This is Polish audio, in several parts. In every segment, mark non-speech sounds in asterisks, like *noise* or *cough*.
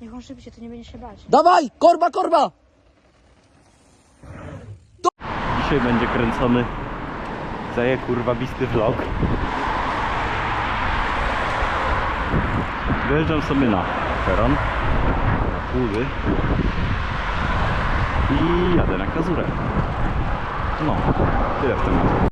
Niech on szybciej, to nie będzie się bać. Dawaj! Korba, korba! Dzisiaj będzie kręcony zaje kurwa bisty vlog. Wyjeżdżam sobie na peron, na Puły i jadę na Kazurę. No, tyle w temacie.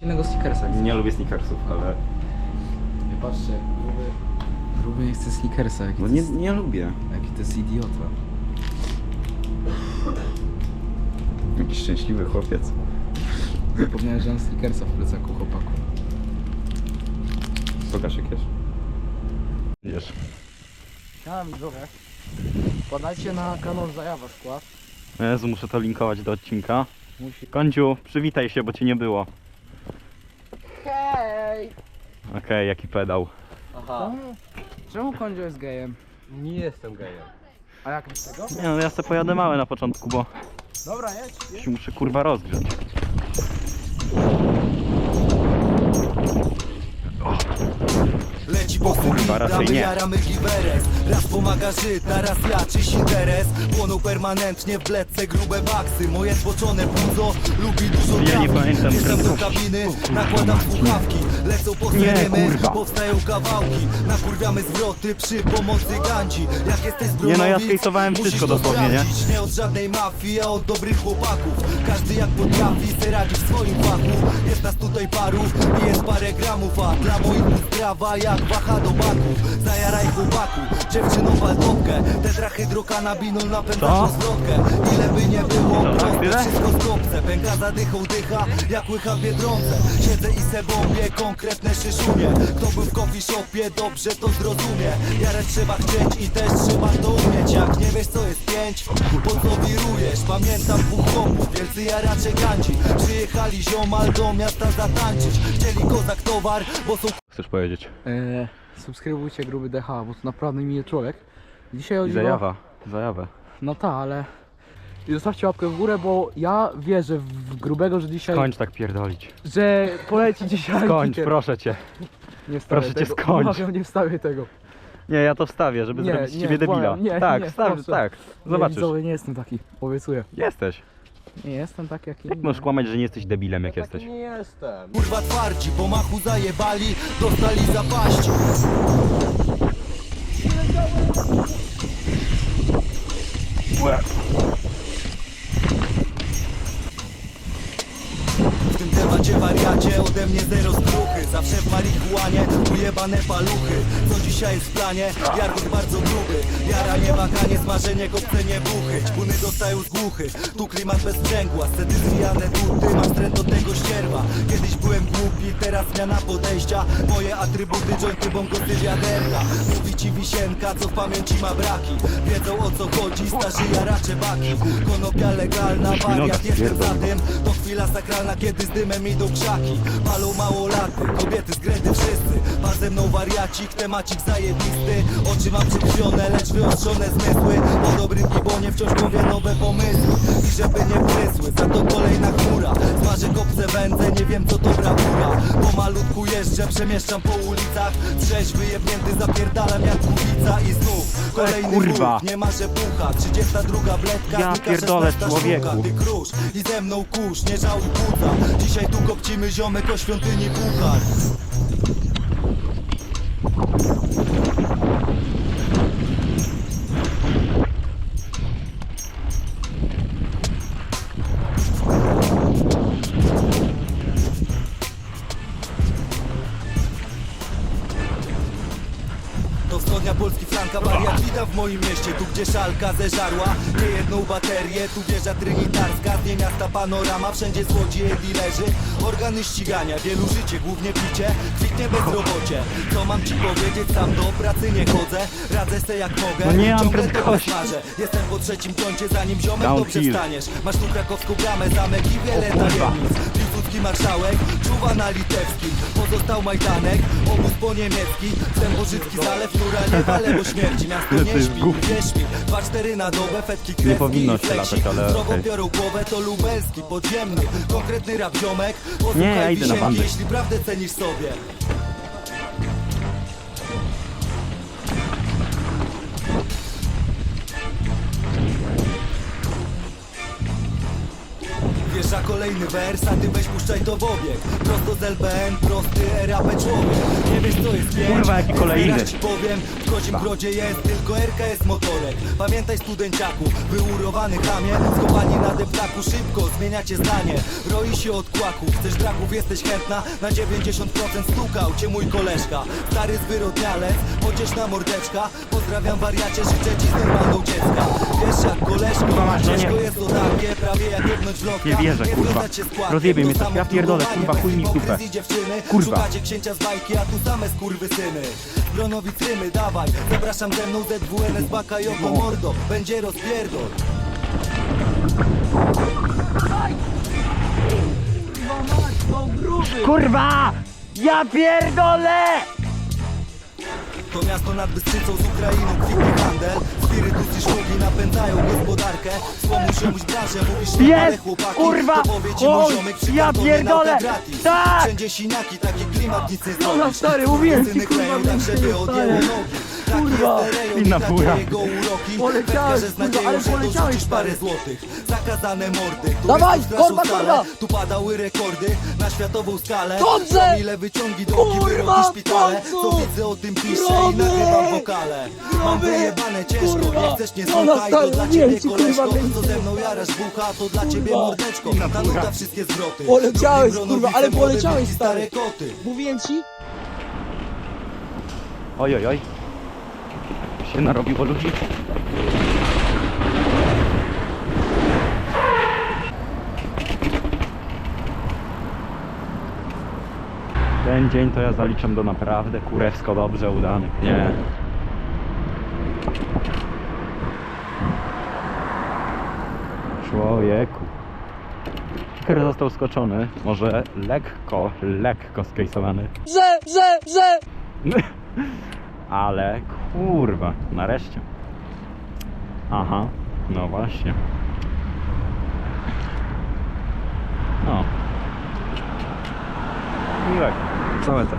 Innego sneakersa. Nie lubię sneakersów, ale Nie patrzcie, gruby, gruby nie chce sneakersa, jaki, no to nie, jest, nie lubię. jaki to jest idiota. Jakiś szczęśliwy chłopiec. Zapomniałem, że mam sneakersa w plecaku chłopaku. Pokaż jak jest. Wiesz. Ja widzowie. Wpadajcie na kanał Zajawa Skład. Jezu, muszę to linkować do odcinka. Musi... Kądziu, przywitaj się, bo cię nie było. Hej! Okej, jaki pedał. Aha, Czemu, Kondzio jest gejem? nie jestem gejem. A jak z tego? Nie no, ja sobie pojadę małe na początku, bo Dobra, jedź. się muszę kurwa rozgrzać. Po kurwa, raczej nie. jaramy giberes Raz pomaga żyta, raz ja czyś interes Płoną permanentnie w bledce grube baksy. Moje zboczone płuco lubi dużo Ja nie pamiętam Wjeżdżam do kabiny, nakładam słuchawki. Lecą po Nie, seremy, kurwa. powstają kawałki. Nakurwiamy zwroty przy pomocy gandzi. Jak jesteś z Nie no, ja skejtowałem musisz wszystko to dosłownie, nie? sprawdzić. Nie od żadnej mafii, a od dobrych chłopaków. Każdy jak potrafi, se radzi w swoim fachu. Jest nas tutaj paru i jest parę gramów A dla moich sprawa jak waha do baku Zajaraj chłopaku, dziewczyną waltopkę Tetrahydrokanabinol napędza Co? zwrotkę. Ile by nie było, proste tyle? wszystko w kopce Pęka zadychą dycha, jak łycha w Biedronce. Siedzę i se bombię, konkretne szyszunie Kto był w coffee shopie, dobrze to zrozumie. Jarę trzeba chcieć i też trzeba to umieć. Jak nie wiesz co jest pięć, po co wirujesz? Pamiętam dwóch chłopów, wielcy jaracze gandzi. Przyjechali ziomal do miasta zatańczyć. Chcieli kozak towar, bo są Chcesz powiedzieć? Eee, subskrybujcie gruby DH, bo to naprawdę miły człowiek. Dzisiaj I chodzi o... zajawa. Zajawę. No tak, ale... I zostawcie łapkę w górę, bo ja wierzę w grubego, że dzisiaj... Skończ tak pierdolić. Że poleci dzisiaj... Skończ, kicker. *laughs* proszę cię. Nie wstawię proszę cię, tego. skończ. Umawiam, nie wstawię tego. Nie, ja to wstawię, żeby Nie, zrobić z nie, ciebie debila. błagam, nie, tak, nie, wstaw, proszę. tak. Nie, Zobaczysz. widzowie, nie jestem taki, obiecuję. Jesteś. Nie jestem taki jak Jak inni. możesz kłamać, że nie jesteś debilem, jak jesteś? Nie jestem. kurwa twardzi Po machu zajebali, dostali zapaści W tym temacie wariacie ode mnie zero skruchy Zawsze w marihuanie ujebane paluchy. Co dzisiaj jest w planie? Jargot bardzo gruby. Jaranie, makanie, smażenie, kopcenie buchy. Ćpuny dostają z głuchy. Tu klimat bez sprzęgła. Scety zwijane buty Mam trend do tego ścierwa Teraz zmiana podejścia. Moje atrybuty, jointy, bongosy, wiaderka Mówi ci wisienka, co w pamięci ma braki. Wiedzą o co chodzi, starzy jaracze baki. Konopia legalna, wariat, jestem za tym To chwila sakralna, kiedy z dymem idą krzaki. Palą mało laty, kobiety z gredy wszyscy. Ma ze mną wariacik, temacik zajebisty. Oczy mam przykrwione, lecz wyostrzone zmysły. Po dobrym gibonie wciąż mówię nowe pomysły. I żeby nie prysły, za to kolejna chmura. Smażę kopce wędzę, nie wiem co to brawura Po malutku jeżdżę, przemieszczam po ulicach. Trzeźwy jebnięty zapierdalam jak kubica I znów kolejny kurwa. buch, nie ma że pucha. 32 bledka, Ja znika pierdolę, 16 człowieku. sztuka, ty krusz i ze mną kurz, nie żałuj płuca Dzisiaj tu kopcimy ziomek o świątyni puchar witam w moim mieście Tu gdzie szalka zeżarła. Nie jedną baterię Tu wieża trynitarska, z niej miasta panorama Wszędzie złodzieje, dealerzy, organy ścigania Wielu życie, głównie picie, kwitnie bezrobocie. Co mam ci powiedzieć, sam do pracy nie chodzę. Radzę se jak mogę, No nie mam ciągle to prędkości. Jestem po trzecim kącie, zanim ziomek Downhill. dobrze wstaniesz. Masz tu krakowską bramę, zamek i wiele tajemnic Piłsudski marszałek Czuwa na litewskim Pozostał Majdanek Obóz po niemiecki Zębożycki zalew Nura nie wale, bo śmierci Miasto To nie jest śpi, gówno. wierz mi 2-4 na dobę, fetki kreski powinno i się fleksik. latać, ale Zdrowo okej. biorą głowę, to lubelski, podziemny Konkretny rap ziomek Posłuchaj Nie, ja idę na wisienki, bandę. jeśli prawdę cenisz sobie Wjeżdża kolejny wers, a ty weź puszczaj to w obieg. Prosto z LBN, prosty RAP człowiek. Nie wiesz co jest pięć, Kurwa, jaki kolejny. ci powiem W kozim brodzie jest tylko RKS motorek. Pamiętaj studenciaku, wyurowany chamie Schowani na deptaku, szybko zmieniacie zdanie. Roi się od kłaków, chcesz draków, jesteś chętna. Na 90% stukał cię mój koleżka. Stary zwyrodnialec, pocieszna mordeczka. Pozdrawiam wariacie, życzę ci z normalną Nie wierzę, kurwa. z. Rozjebie mnie To ja pierdolę, kurwa, chuj mi dziewczyny Kurwa. Szukacie księcia z bajki, a tu same skurwysyny Bronowic rymy, dawaj Zapraszam ze mną ZWN, Baka oko mordo Będzie rozpierdol Kurwa! Ja pierdolę! To miasto nad Bystrzycą z Ukrainą kwitnie handel Spirytus i szmugi napędzają gospodarkę czemuś branżę, mówisz nie Jest! ale chłopaki Kurwa! To powie ci Oj, mój ziomek przy ja kartonie pierdolę! gratis Tak! Wszędzie siniaki, taki klimat nic nie No, zrobisz stary, mówiłem ci, Syny kurwa, kleją tak, więcej żeby nie nogi Kurwa, inna fura. Poleciałeś, kurwa, ale poleciałeś, parę złotych Zakazane mordy, tu Dawaj, straszą korba, salę. korba! Tu padały rekordy na światową skalę Dobrze! Promile wyciągi, drogi, Kurwa, wyroki, szpitale w końcu! Co widzę o tym piszę i nagrywam wokale Mam Gromy! wyjebane ciężko, Kurwa! nie chcesz nie No, słuchaj To stary, dla ciebie ci, kurwa, koleżko, co więcej. ze mną jarasz bucha To dla ciebie Kurwa. mordeczko, ta nuda wszystkie zwroty Poleciałeś, Drugi kurwa, Bronowice, ale młode poleciałeś, wilki, stary. stare koty Mówiłem ci? Oj, oj, oj. Się narobiło ludzi. Ten dzień to ja zaliczam do naprawdę kurewsko dobrze udanych. Nie. Człowieku. Kicker został skoczony. Może lekko, lekko skejsowany. Że, że, że! *laughs* Ale kurwa, nareszcie. Aha, no właśnie. No. Miłego. Całe te.